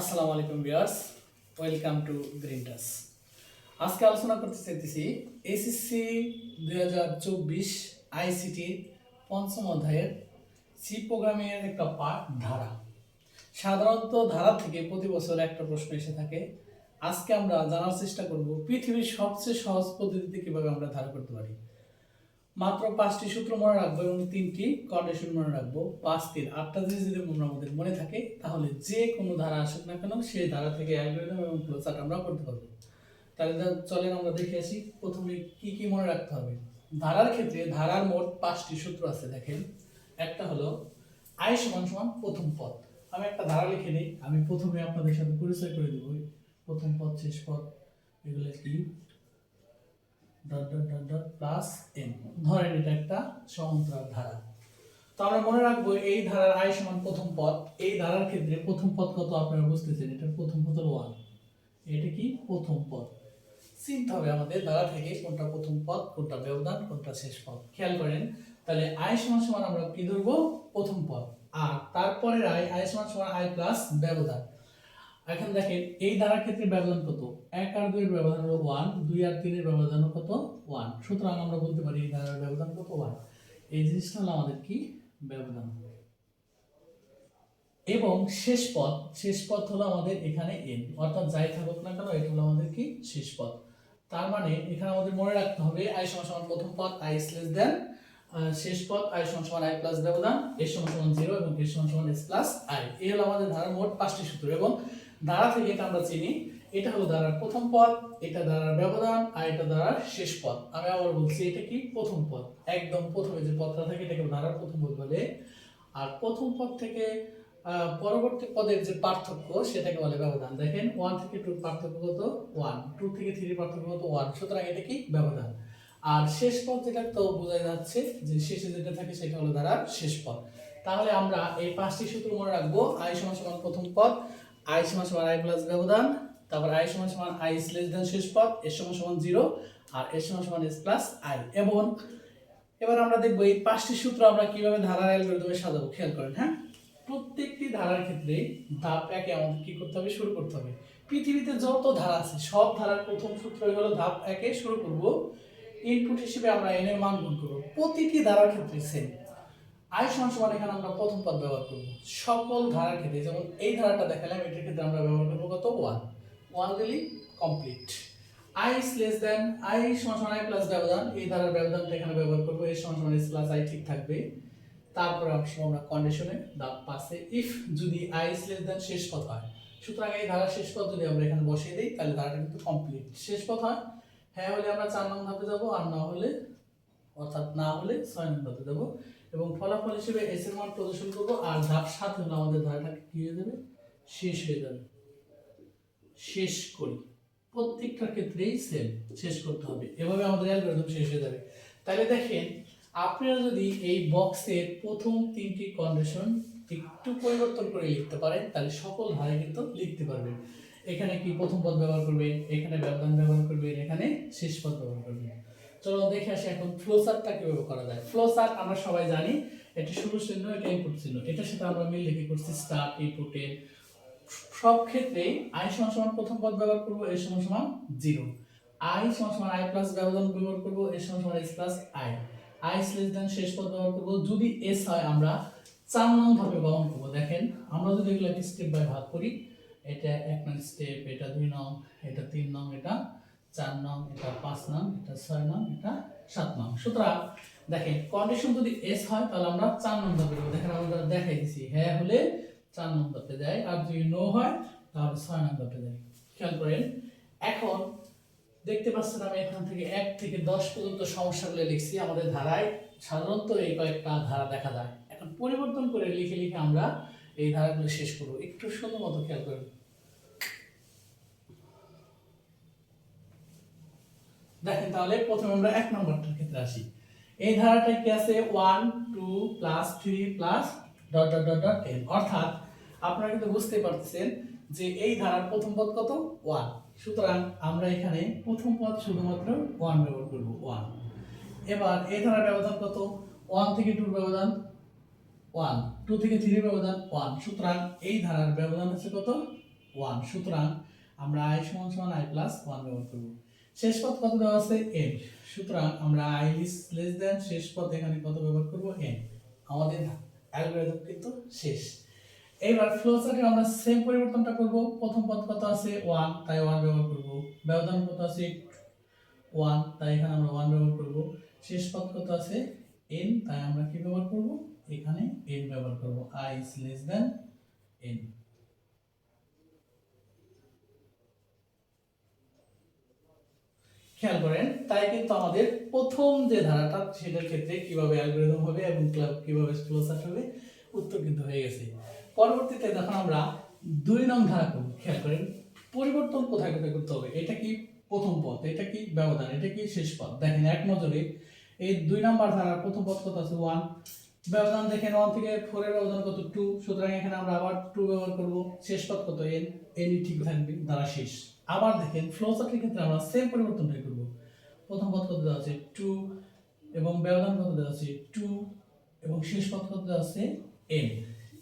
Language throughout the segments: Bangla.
আসসালামু আলাইকুম ভিউয়ার্স, ওয়েলকাম টু গ্রিন টাস। আজকে আলোচনা করতে চাইতেছি এসএসসি দুই হাজার চব্বিশ আইসিটি পঞ্চম অধ্যায়ের সি প্রোগ্রামের একটা পার্ট ধারা সাধারণত ধারা থেকে প্রতি বছর একটা প্রশ্ন এসে থাকে, আজকে আমরা জানার চেষ্টা করব পৃথিবীর সবচেয়ে সহজ পদ্ধতিতে কীভাবে আমরা ধারা করতে পারি। মাত্র পাঁচটি সূত্র মনে রাখব এবং তিনটি কন্ডিশন মনে রাখব। পাঁচ, তিন। আটটা যদি আমরা আমাদের মনে থাকে, তাহলে যে কোনো ধারা আসুক না কেন সেই ধারা থেকে অ্যালগোরিদম এবং ফ্লোচার্ট আমরা করতে পারব। তাহলে চলেন আমরা দেখে আসি, প্রথমে কি কি মনে রাখতে হবে। ধারার ক্ষেত্রে ধারার মোট পাঁচটি সূত্র আছে, দেখেন। একটা হলো আয় সমান সমান প্রথম পদ। আমি একটা ধারা লিখে নিই, আমি প্রথমে আপনাদের সাথে পরিচয় করে দেবো। প্রথম পদ, শেষ পদ, এগুলো কি? Dot dot dot dot plus N ধরেন এটা একটা সমান্তরাল ধারা। তো আমরা মনে রাখব এই ধারার আয় সমান প্রথম পদ। এই ধারার ক্ষেত্রে প্রথম পদ কত আপনারা বুঝতেছেন? এটা প্রথম পদ হলো ওয়ান এটা কি? প্রথম পদ। চিনতে হবে আমাদের ধারা থেকে কোনটা প্রথম পদ, কোনটা ব্যবধান, কোনটা শেষ পদ। খেয়াল করেন, তাহলে আয় সমান সমান আমরা কি ধরবো? প্রথম পদ। আর তারপরের আয় আয় সমান সমান আয় প্লাস ব্যবধান। এখন দেখেন, এই ধারার ক্ষেত্রে ব্যবধান কত? এক আর দুইয়ের ব্যবধান হলো ওয়ান দুই আর তিনের ব্যবধান কত? ওয়ান সুতরাং আমরা বলতে পারি এই ধারার ব্যবধান কত? ওয়ান এই জিনিসটা হলো আমাদের কি? ব্যবধান। এবং শেষ পথ শেষ পথ হলো আমাদের এখানে এন অর্থাৎ যাই থাকুক না কেন, এটা হলো আমাদের কি? শেষ পথ। তার মানে এখানে আমাদের মনে রাখতে হবে আই সমান সমান প্রথম পথ আই লেস দেন শেষ পথ আই সমান সমান আই প্লাস ব্যবধান এর সমান সমান জিরো এবং এর সমান সমান এস প্লাস আই এই হলো আমাদের ধারার মোট পাঁচটি সূত্র। এবং ধারা থেকে এটা আমরা চিনি। এটা হলো ধারার প্রথম পদ, এটা ধারার ব্যবধান, আর এটা ধারার শেষ পদ। আমি আবার বলছি, এটা কি? প্রথম পদ। একদম প্রথমে যে পদটা থাকে, এটাকে ধারার প্রথম পদ বলে। আর প্রথম পদ থেকে পরবর্তী পদের যে পার্থক্য, সেটাকে বলে ব্যবধান। দেখেন ওয়ান থেকে টু পার্থক্য কত? ওয়ান টু থেকে থ্রি পার্থক্য কত? ওয়ান সুতরাং এটা কি? ব্যবধান। আর শেষ পদ যেটা তো বোঝা যাচ্ছে, যে শেষে যেটা থাকে, সেটা হলো ধারার শেষ পদ। তাহলে আমরা এই পাঁচটি সূত্র মনে রাখব। আই সমান সমান প্রথম পদ। আই সমান সমান আই প্লাস ব্যবধান, তারপর আই সমান সমান আই লেস দেন শেষ পদ এর সমান সমান জিরো আর এর সমান সমান এস প্লাস আই এবং এবার আমরা দেখব এই পাঁচটি সূত্র আমরা কীভাবে ধারার অ্যালগরিদমে সাজাবো, খেয়াল করেন হ্যাঁ? প্রত্যেকটি ধারার ক্ষেত্রে ধাপ একে আমাদের কি করতে হবে? শুরু করতে হবে। পৃথিবীতে যত ধারা আছে, সব ধারার প্রথম সূত্র হলো ধাপ একে শুরু করব। ইনপুট হিসেবে আমরা এন এর মান গুণ করব। প্রতিটি ধারার ক্ষেত্রে সেম আই সমান সমান এখানে আমরা প্রথম পদ ব্যবহার করব। সকল ধারার ক্ষেত্রে, যেমন এই ধারাটা দেখালাম এটার ক্ষেত্রে আমরা ব্যবহার করব কত? ওয়ান ওয়ান দিলেই complete I less than I সমান সমান আই প্লাস ব্যবধান, এই ধারার ব্যবধানটা এখানে ব্যবহার করব এই সমান সমান এস প্লাস আই ঠিক থাকবে। তারপরে আসব আমরা কন্ডিশনে দাগ পাশে ইফ যদি আই ইস লেস দেন শেষ পথ হয়। সুতরাং এই ধারার শেষ পথ যদি আমরা এখানে বসিয়ে দিই, তাহলে ধারাটা কিন্তু কমপ্লিট শেষ পথ হয় হ্যাঁ হলে আমরা চার নং ধাপে যাব, আর না হলে, অর্থাৎ না হলে ছয় নং ধাপে যাব। এবং ফলাফল হিসেবে এস এর মান প্রদর্শন করব, আর ধাপ সাত হলে আমাদের ধারাটা কি হয়ে যাবে শেষ হয়ে যাবে। শেষ করি। প্রত্যেকটার ক্ষেত্রেই সেম শেষ করতে হবে। এভাবে আমাদের অ্যালগরিদম শেষ হয়ে যাবে। তাহলে দেখেন, আপনারা যদি এই বক্সের প্রথম তিনটি কন্ডিশন একটু পরিবর্তন করে লিখতে পারেন, তাহলে সকল ধারে কিন্তু লিখতে পারবেন। এখানে কি প্রথম পদ ব্যবহার করবেন, এখানে ব্যবধান ব্যবহার করবেন, এখানে শেষ পদ ব্যবহার করবেন। চলো দেখে আসি এখন ফ্লো চার্টটা কীভাবে করা যায়। ফ্লো চার্ট আমরা সবাই জানি, এটা শুরু চিহ্ন, এটা ইনপুট চিহ্ন। এটার সাথে আমরা মিল লিখে করছি স্টার্ট ইনপুটের সব ক্ষেত্রেই আই সমান সমান প্রথম পদ ব্যবহার করব এর সমান সমান জিরো আই সমান সমান আই প্লাস ব্যবধান ব্যবহার করব এর সমান সমান S plus I I less than শেষ পদ ব্যবহার করব, যদি এস হয় আমরা চার নং ধাপে বহন করব। দেখেন, আমরা যদি এগুলো স্টেপ বাই ভাগ করি, এটা এক নং স্টেপ এটা দুই নং, এটা তিন নং, এটা চার নং, এটা পাঁচ নং, এটা ছয় নং, এটা সাত নং। সুতরাং দেখেন কন্ডিশন যদি এস হয়, তাহলে আমরা চার নং ধাপে যাব দেখেন আমরা দেখাই দিছি। হ্যাঁ হলে চার নং ধাপে যায় আর যদি নো হয়, তাহলে ছয় নং ধাপে যায় খেয়াল করেন, এখন দেখতে পাচ্ছেন আমি এখান থেকে এক থেকে দশ পর্যন্ত সমস্যাগুলো লিখছি। আমাদের ধারায় সাধারণত এই কয়েকটা ধারা দেখা যায়। এখন পরিবর্তন করে লিখে লিখে আমরা এই ধারাগুলো শেষ করব। একটু সুন্দর মতো খেয়াল করুন। দেখেন তাহলে প্রথমে আমরা এক নম্বরটার ক্ষেত্রে আসি। এই ধারাটা কি আছে? One two plus three plus dot dot dot dot N অর্থাৎ আপনারা কিন্তু বুঝতে পারছেন যে এই ধারার প্রথম পদ কত? ওয়ান সুতরাং আমরা এখানে প্রথম পদ শুধুমাত্র ওয়ান ব্যবহার করব ওয়ান এবার এই ধারার ব্যবধান কত? ওয়ান থেকে টুর ব্যবধান ওয়ান টু থেকে থ্রির ব্যবধান ওয়ান সুতরাং এই ধারার ব্যবধান হচ্ছে কত? ওয়ান সুতরাং আমরা আই সমান সমান আই প্লাস ওয়ান ব্যবহার করব। শেষ পথ কত দেওয়া আছে? এন সুতরাং আমরা আই ইস লেস দেন শেষ পথ এখানে কত ব্যবহার করব? এন আমাদের অ্যালগরিদম কিন্তু শেষ। এইবার ফ্লো চার্টে আমরা সেম পরিবর্তনটা করব। প্রথম পদ কত আছে? ওয়ান তাই ওয়ান ব্যবহার করব। ব্যবধান কত আছে? ওয়ান তাই এখানে আমরা ওয়ান ব্যবহার করব। শেষ পদ কত আছে? এন তাই আমরা কি ব্যবহার করব? এখানে এন ব্যবহার করব। I is less than N খেয়াল করেন, তাই কিন্তু আমাদের প্রথম যে ধারাটা, সেটার ক্ষেত্রে কীভাবে অ্যালগরিদম হবে এবং ক্লাব- কীভাবে ক্লোজার হবে, উত্তর কিন্তু হয়ে গেছে। পরবর্তীতে যখন আমরা দুই নং ধারা করব খেয়াল করেন, পরিবর্তন কোথায় কোথায় করতে হবে, এটা কি প্রথম পথ, এটা কি ব্যবধান, এটা কি শেষ পথ? দেখেন এক নজরে, এই দুই নাম্বার ধারার প্রথম পথ কত আছে? ওয়ান ব্যবধান দেখেন ওয়ান থেকে ফোরের ব্যবধান কত? টু সুতরাং এখানে আমরা আবার টু ব্যবহার করব। শেষ পথ কত? এন এনই ঠিক থাকবে, ধারা শেষ। আবার দেখেন ফ্লো চার্টের ক্ষেত্রে আমরা সেম পরিবর্তনটাই করব। প্রথম পথ কত দেওয়া আছে? টু এবং ব্যবধান কত দেওয়া আছে? টু এবং শেষ পথ কত দেওয়া আছে? এন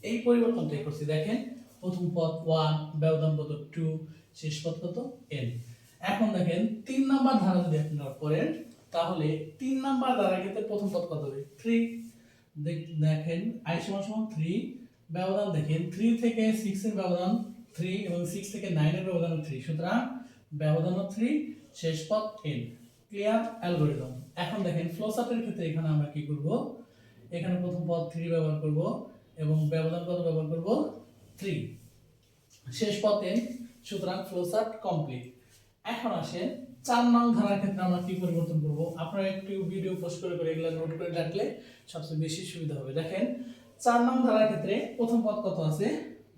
এই পরিবর্তনটাই করছি, দেখেন। প্রথম পথ ওয়ান ব্যবধান কত? টু শেষ পথ কত? এন এখন দেখেন, তিন নাম্বার ধারা যদি আপনারা করেন, তাহলে তিন নাম্বার ধারা ক্ষেত্রে প্রথম পথ কত হবে? থ্রি দেখেন আই সমান সমান থ্রি ব্যবধান দেখেন থ্রি থেকে সিক্সের ব্যবধান থ্রি এবং সিক্স থেকে নাইনের ব্যবধান থ্রি সুতরাং ব্যবধান থ্রি শেষ পথ এন ক্লিয়ার অ্যালগোরিদম এখন দেখেন ফ্লো চার্টের ক্ষেত্রে এখানে আমরা কি করব? এখানে প্রথম পদ থ্রি ব্যবহার করব এবং ব্যবধান কত ব্যবহার করব? থ্রি শেষ পথ এন সুতরাং ফ্লো কমপ্লিট এখন আসেন, চার নং ধারার ক্ষেত্রে আমরা কি পরিবর্তন করব? আপনারা একটু ভিডিও পোস্ট করে করে এগুলো নোট করে রাখলে সবচেয়ে বেশি সুবিধা হবে। দেখেন, চার নং ধারার ক্ষেত্রে প্রথম পদ কত আছে?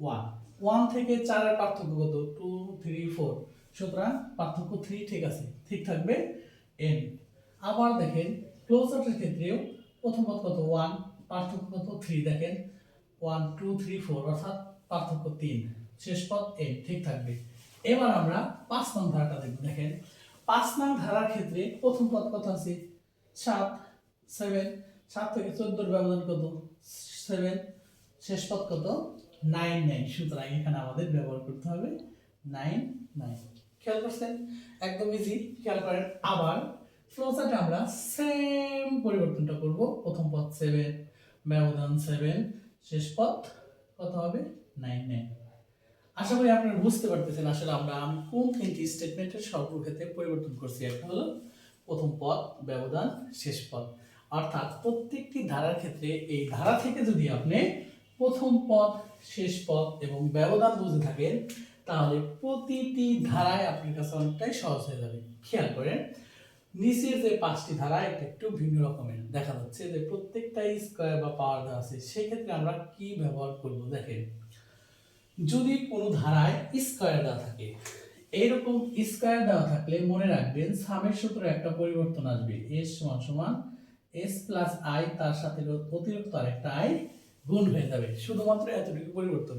ওয়ান ওয়ান থেকে চারের পার্থক্য কত? টু থ্রি ফোর সুতরাং পার্থক্য থ্রি ঠিক আছে। ঠিক থাকবে এন আবার দেখেন ক্লোজারের ক্ষেত্রেও প্রথম পদ কত? ওয়ান পার্থক্য কত? থ্রি দেখেন। ওয়ান টু থ্রি ফোর অর্থাৎ পার্থক্য তিন। শেষ পদ এন ঠিক থাকবে। এবার আমরা পাঁচ নং ধারাটা দেখব। দেখেন, পাঁচ নং ধারার ক্ষেত্রে প্রথম পদ কত আছে? সাত সেভেন সাত থেকে চোদ্দোর ব্যবধান কত? সেভেন শেষ পদ কত? নাইন নাইন সুতরাং এখানে আমাদের ব্যবহার করতে হবে নাইন নাইন খেয়াল করছেন? একদম ইজি খেয়াল করেন, আবার ফ্লোচার্টে আমরা সেম পরিবর্তনটা করব। প্রথম পদ সেভেন ব্যবধান সেভেন শেষ পথ কত হবে? নাইন নাইন আশা করি আপনারা বুঝতে পারতেছেন আসলে আমরা আমি কোন তিনটি স্টেটমেন্টের সর্বক্ষেত্রে পরিবর্তন করছি। একটা হলো প্রথম পদ, ব্যবধান, শেষ পদ। অর্থাৎ প্রত্যেকটি ধারার ক্ষেত্রে এই ধারা থেকে যদি আপনি প্রথম পদ শেষ পদ এবং ব্যবধান বুঝে থাকেন, তাহলে প্রতিটি ধারায় আপনার কাছে অনেকটাই সহজ হয়ে যাবে। খেয়াল করেন, নিচের যে পাঁচটি ধারা, এটা একটু ভিন্ন রকমের। দেখা যাচ্ছে যে প্রত্যেকটা স্কোয়ার বা পাওয়ার দেওয়া আছে, সেক্ষেত্রে আমরা কি ব্যবহার করব দেখেন। যদি কোনো ধারায় স্কোয়ার দেওয়া থাকে, এইরকম স্কোয়ার দেওয়া থাকলে মনে রাখবেন সামের সূত্রে একটা পরিবর্তন আসবে। এস সমান সমান এস প্লাস আই তার সাথে অতিরিক্ত আরেকটা আই গুণ হয়ে যাবে। শুধুমাত্র এতটুকু পরিবর্তন।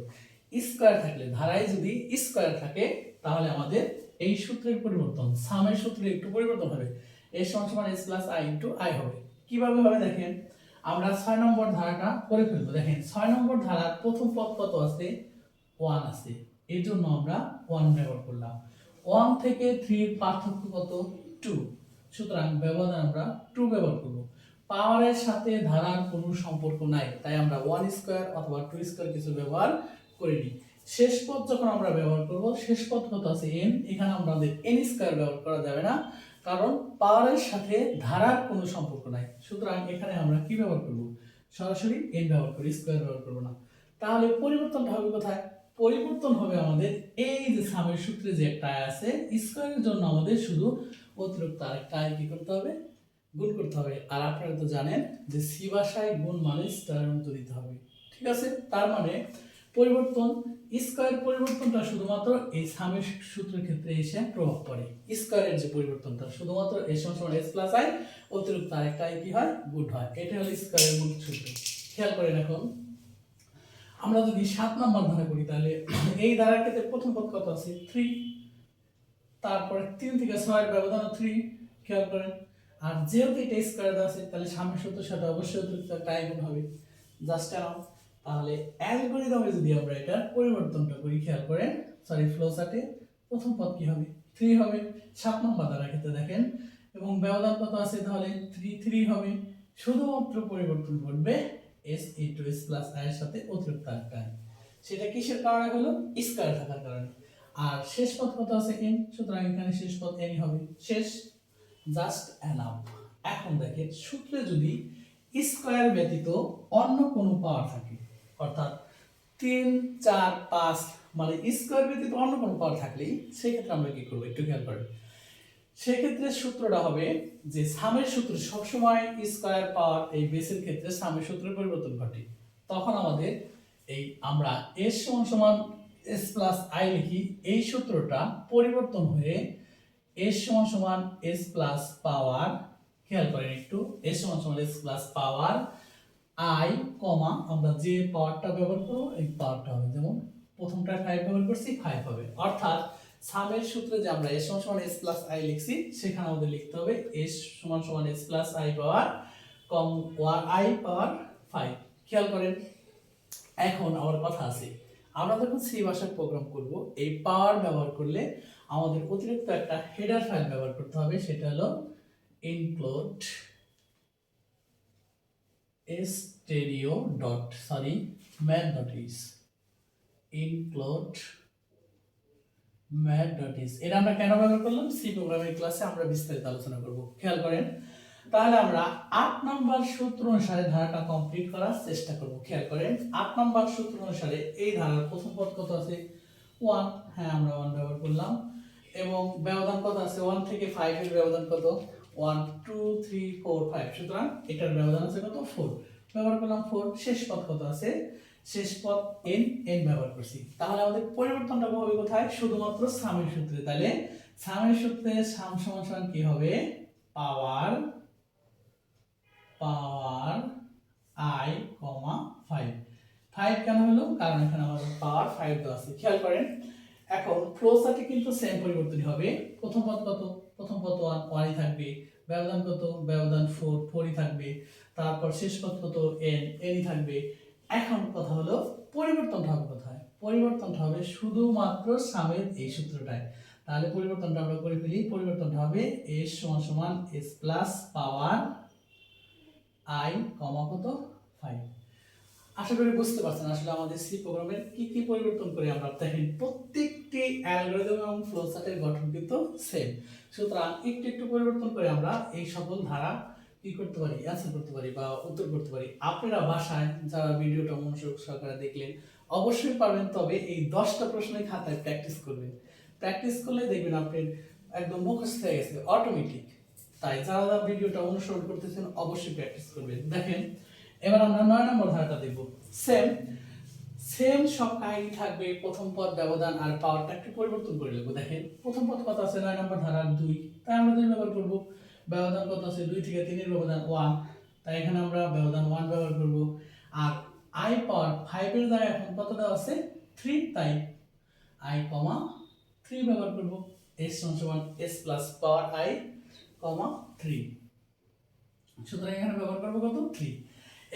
স্কোয়ার থাকলে, ধারায় যদি স্কোয়ার থাকে, তাহলে আমাদের এই সূত্রের পরিবর্তন, সামের সূত্রে একটু পরিবর্তন হবে। এস সমান সমান S plus I into I হবে। কীভাবে হবে দেখেন? আমরা ছয় নম্বর ধারাটা করে ফেলব। দেখেন, ছয় নম্বর ধারার প্রথম পদ কত আছে? ওয়ান আছে। এর জন্য আমরা ওয়ান ব্যবহার করলাম। ওয়ান থেকে থ্রির পার্থক্য কত? টু সুতরাং ব্যবধান আমরা টু ব্যবহার করব। পাওয়ারের সাথে ধারার কোনো সম্পর্ক নাই, তাই আমরা ওয়ান স্কোয়ার অথবা টু স্কোয়ার কিছু ব্যবহার করিনি। শেষ পদ যখন আমরা ব্যবহার করব, শেষ পদ কত আছে এন এখানে আমাদের এন স্কোয়ার ব্যবহার করা যাবে না, কারণ পাওয়ারের সাথে ধারার কোনো সম্পর্ক নাই। সুতরাং এখানে আমরা কি ব্যবহার করব? সরাসরি এন ব্যবহার করি স্কোয়ার ব্যবহার করব না। তাহলে পরিবর্তনটা হবে কোথায়? পরিবর্তন হবে আমাদের এই যে সামের সূত্রে যে একটা আয় আছে স্কোয়ারের জন্য আমাদের শুধু অতিরিক্ত আরেকটা আয় কি করতে হবে? গুণ করতে হবে। আর আপনারা তো জানেন যে সি ভাষায় গুণ মানে স্টারের মতো দিতে হবে। ঠিক আছে? তার মানে পরিবর্তন স্কোয়ার পরিবর্তনটা শুধুমাত্র এই সামের সূত্রের ক্ষেত্রে এসে প্রভাব পড়ে। স্কোয়ারের যে পরিবর্তনটা, শুধুমাত্র এস সমান এস প্লাস আই, অতিরিক্ত আরেকটা আই কি হয়? গুণ হয়। এটা হলো স্কোয়ারের মূল সূত্র। খেয়াল করেন এখন আমরা যদি সাত নম্বর ধারা করি, তাহলে এই ধারার ক্ষেত্রে প্রথম পদ কত আছে? থ্রি তারপরে তিন থেকে ছয়ের ব্যবধান থ্রি খেয়াল করেন। আর যেহেতু এটা স্কোয়ার আছে, তাহলে সামনের সূত্রের সাথে অবশ্যই অতিরিক্ত একটা আই গুণ হবে। জাস্ট অ্যারাউন্ড তাহলে অ্যালগোরিদমে যদি আমরা এটা পরিবর্তনটা করি, খেয়াল করেন সরি ফ্লো চার্টে প্রথম পদ কি হবে? থ্রি হবে, সাত নম্বর দ্বারা ক্ষেত্রে দেখেন, এবং ব্যবধান কত আছে? তাহলে থ্রি থ্রি হবে। শুধুমাত্র পরিবর্তন ঘটবে S into S plus I এর সাথে অতিরিক্ত একটা সেটা কিসের কারণে হলো? স্কয়ার থাকার কারণে। আর শেষ পদ কত আছে? এন সুতরাং এখানে শেষ পদ এনই হবে। শেষ জাস্ট অ্যানাফ এখন দেখেন, সূত্রে যদি স্কয়ার ব্যতীত অন্য কোনো পাওয়ার থাকে, অর্থাৎ তিন, চার, পাঁচ মানে স্কোয়ার ব্যতীত অন্য কোনো পাওয়ার থাকলেই সেক্ষেত্রে আমরা কি করব একটু খেয়াল করেন। সেক্ষেত্রে সূত্রটা হবে যে সামের সূত্র সবসময় স্কয়ার পাওয়ার এই বেসের ক্ষেত্রে সামের সূত্রের পরিবর্তন ঘটে। তখন আমাদের এই আমরা এস সমান সমান এস প্লাস আই লিখি, এই সূত্রটা পরিবর্তন হয়ে এস সমান সমান এস প্লাস পাওয়ার খেয়াল করেন একটু এস সমান সমান S plus power I comma আমরা যে পাওয়ারটা ব্যবহার করব, এই পাওয়ারটা হবে। যেমন প্রথমটা ফাইভ ব্যবহার করছি ফাইভ হবে। অর্থাৎ সামের সূত্রে যে আমরা এস সমান সমান এস প্লাস আই লিখছি, সেখানে আমাদের লিখতে হবে এস সমান সমান এস প্লাস আই পাওয়ার কম ওয়ার আই পাওয়ার ফাইভ খেয়াল করেন, এখন আমার কথা আছে। আমরা যখন সি ভাষার প্রোগ্রাম করব, এই পাওয়ার ব্যবহার করলে আমাদের অতিরিক্ত একটা হেডার ফাইল ব্যবহার করতে হবে, সেটা হলো include stereo dot, sorry math dot is. Include math dot is. এটা আমরা কেন ব্যবহার করলাম? সি প্রোগ্রামের ক্লাসে আমরা বিস্তারিত আলোচনা করব। খেয়াল করেন, তাহলে আমরা আট নম্বর সূত্র অনুসারে ধারাটা কমপ্লিট করার চেষ্টা করব। খেয়াল করেন, আট নম্বর সূত্র অনুসারে এই ধারার প্রথম পদ কত আছে? ওয়ান হ্যাঁ আমরা ওয়ান ব্যবহার করলাম। এবং ব্যবধান কত আছে? ওয়ান থেকে ফাইভ এর ব্যবধান কত? One two three four five সুতরাং এটার ব্যবধান আছে কত? ফোর ব্যবহার করলাম ফোর শেষ পদ কত আছে? শেষ পদ এন এন ব্যবহার করছি। তাহলে আমাদের পরিবর্তনটা হবে কোথায়? শুধুমাত্র সামের সূত্রে। তাহলে সামের সূত্রে সাম সমান কি হবে? Power power I comma five five কেন হলো? কারণ এখানে আমাদের পাওয়ার ফাইভ দেওয়া আছে। খেয়াল করেন এখন ফ্লো চার্টে কিন্তু সেম পরিবর্তন হবে। প্রথম পদ কত? প্রথম পদ ওয়ান, ওয়ানই থাকবে। ব্যবধান কত? ব্যবধান ফোর ফোরই থাকবে। তারপর শেষ পদ কত? এন এনই থাকবে। এখন কথা হলো পরিবর্তনটা হবে কোথায়? পরিবর্তনটা হবে শুধুমাত্র সামের এই সূত্রটায়। তাহলে পরিবর্তনটা আমরা করে ফেলি। পরিবর্তনটা হবে এস সমান সমান S plus power I comma কত? ফাইভ আশা করি বুঝতে পারছেন আসলে আমাদের সি প্রোগ্রামের কি কি পরিবর্তন করে আমরা দেখেন, প্রত্যেকটি অ্যালগরিদম এবং ফ্লো চার্টের গঠন কিন্তু সেম সুতরাং একটু একটু পরিবর্তন করে আমরা এই সকল ধারা কি করতে পারি অ্যান্সার করতে পারি বা উত্তর করতে পারি। আপনারা বাসায় যারা ভিডিওটা মনোযোগ সহকারে দেখলেন, অবশ্যই পারবেন, তবে এই দশটা প্রশ্নের খাতায় প্র্যাকটিস করবেন। প্র্যাকটিস করলে দেখবেন আপনার একদম মুখস্থ হয়ে গেছে অটোমেটিক তাই যারা ভিডিওটা অনুসরণ করতেছেন, অবশ্যই প্র্যাকটিস করবেন। দেখেন এবার আমরা নয় নম্বর ধারাটা দেখব। সেম সেম সব কাহিনী থাকবে, প্রথম পদ ব্যবধান আর পাওয়ারটা একটু পরিবর্তন করে নেব, দেখেন। প্রথম পদ কত আছে? নয় নম্বর ধারার দুই। তাই আমরা দুই ব্যবহার করব। ব্যবধান কত আছে? দুই থেকে তিনের ব্যবধান ওয়ান তাই এখানে আমরা ব্যবধান ওয়ান ব্যবহার করব। আর আই পাওয়ার ফাইভের দ্বারা এখন কত দেওয়া আছে? থ্রি তাই আই কমা থ্রি ব্যবহার করব। এস সমান S plus power I comma three সুতরাং এখানে ব্যবহার করব কত? থ্রি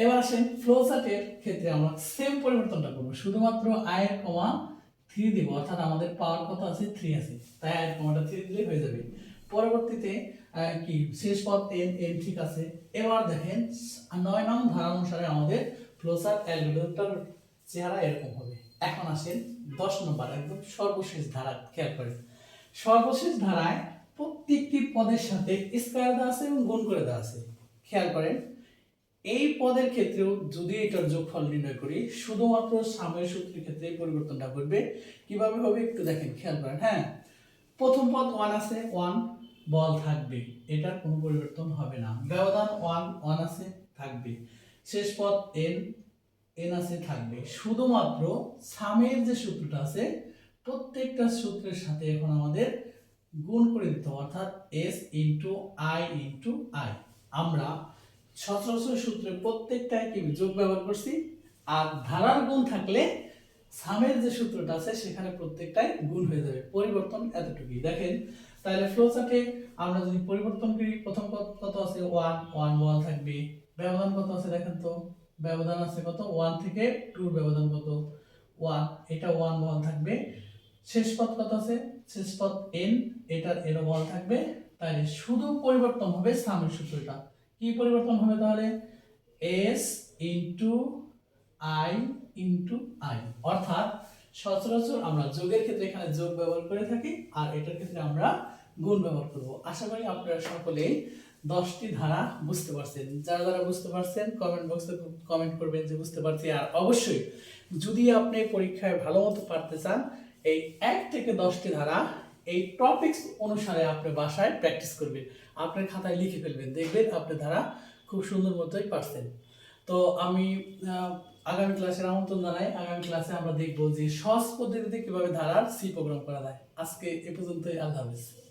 এবার আসেন ফ্লো চার্টের ক্ষেত্রে আমরা সেম পরিবর্তনটা করব। শুধুমাত্র আয়ের কমা থ্রি দিব, অর্থাৎ আমাদের পাওয়ার কত আছে? থ্রি আছে। তাই আয়ের কমাটা থ্রি দিলে হয়ে যাবে। পরবর্তীতে কি? শেষ পদ এন এন ঠিক আছে। এবার দেখেন, নয় নং ধারা অনুসারে আমাদের ফ্লোচার্ট অ্যালগোরিদমটার চেহারা এরকম হবে। এখন আসেন দশ নম্বর, একদম সর্বশেষ ধারা, খেয়াল করেন। সর্বশেষ ধারায় প্রত্যেকটি পদের সাথে স্কয়ার দেওয়া আছে এবং গুণ করে দেওয়া আছে। খেয়াল করেন এই পদের ক্ষেত্রেও যদি এটার যোগফল নির্ণয় করি, শুধুমাত্র সামের সূত্রের ক্ষেত্রে পরিবর্তনটা ঘটবে। কীভাবে হবে একটু দেখেন, খেয়াল করেন হ্যাঁ? প্রথম পদ ওয়ান আছে ওয়ান বল থাকবে। এটার কোনো পরিবর্তন হবে না। ব্যবধান ওয়ান ওয়ান আছে, থাকবে। শেষ পদ এন এন আছে, থাকবে। শুধুমাত্র সামের যে সূত্রটা আছে, প্রত্যেকটা সূত্রের সাথে এখন আমাদের গুণ করে দিতে অর্থাৎ S into I into I আমরা সচরাচর সূত্রে প্রত্যেকটায় কি যোগ ব্যবহার করছি। আর ধারার গুণ থাকলে সামের যে সূত্রটা আছে, সেখানে প্রত্যেকটাই গুণ হয়ে যাবে। পরিবর্তন এতটুকুই। দেখেন, তাহলে ফ্লো চার্টে আমরা যদি পরিবর্তন করি, প্রথম কত আছে? ওয়ান ওয়ান বল থাকবে। ব্যবধান কত আছে দেখেন তো? ব্যবধান আছে কত? ওয়ান থেকে টুর ব্যবধান কত? ওয়ান এটা ওয়ান বল থাকবে। শেষ পথ কত আছে? শেষ পথ এন এটার এরও বল থাকবে। তাহলে শুধু পরিবর্তন হবে সামের সূত্রটা। কি পরিবর্তন হবে তাহলে? S into I into I অর্থাৎ সচরাচর আমরা যোগের ক্ষেত্রে এখানে যোগ ব্যবহার করে থাকি আর এটার ক্ষেত্রে আমরা গুণ ব্যবহার করব। আশা করি আপনারা সকলেই দশটি ধারা বুঝতে পারছেন। যারা যারা বুঝতে পারছেন কমেন্ট বক্সে কমেন্ট করবেন যে বুঝতে পারছি। আর অবশ্যই যদি আপনি পরীক্ষায় ভালো মতো পারতে চান, এই এক থেকে দশটি ধারা এই টপিকস অনুসারে আপনি বাসায় প্র্যাকটিস করবেন। আপনার খাতায় লিখে ফেলবেন, দেখবেন আপনি ধারা খুব সুন্দর মতোই পারছেন। তো আমি আগামী ক্লাসের আমন্ত্রণ জানাই, আগামী ক্লাসে আমরা দেখব যে সহজ পদ্ধতিতে কীভাবে ধারার সি প্রোগ্রাম করা যায়। আজকে এ পর্যন্তই, আল্লাহ হাফিজ।